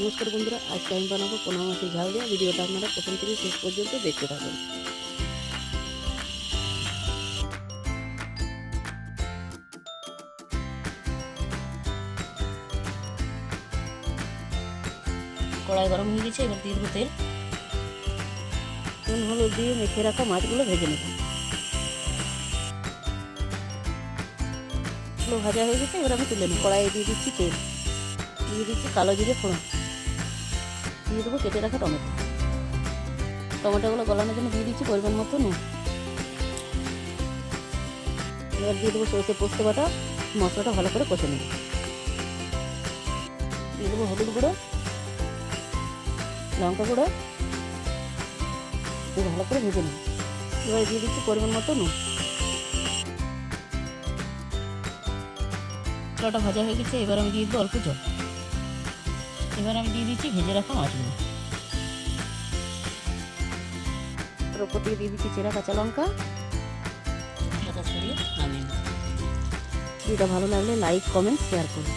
নমস্কার বন্ধুরা, আজকে আমি বানাবো পোনা মাছের ঝাল দেওয়া ভিডিওটা আপনারা প্রথম থেকে শেষ পর্যন্ত দেখতে থাকুন। কড়াই গরম হয়ে গেছে, এবার দিয়ে দেবো তেল। নুন, হলুদ দিয়ে মেখে রাখা মাছগুলো ভেজে নেব। ভাজা হয়ে গেছে, এবার আমি তুলে নেব। কড়াইয়ে দিয়ে দিচ্ছি তেল। দিয়ে দিচ্ছি কালো জিরে ফোড়ন। দিয়ে দেবো, কেটে রাখা টমেটো। টমেটোগুলো গলানোর জন্য দিয়ে দিচ্ছি পরিমাণ মতো নুন। এবার দিয়ে দেবো সরষে পোস্ত বাটা, মশলাটা ভালো করে কষে নেব। দিয়ে দেবো হলুদ গুঁড়ো, লঙ্কা গুঁড়ো, দিয়ে ভালো করে ভেজে নেব। এবার দিয়ে দিচ্ছি পরিমাণ মতো নুন। মশলাটা ভাজা হয়ে গেছে, এবার আমি দিয়ে দেবো অল্প জল। এবার আমি দিয়ে দিচ্ছি ভেজে রাখা মাছগুলো। ওপর দিয়ে দিয়ে দিচ্ছি চেরা কাঁচা লঙ্কা। ভিডিওটা ভালো লাগলে লাইক কমেন্ট শেয়ার করুন।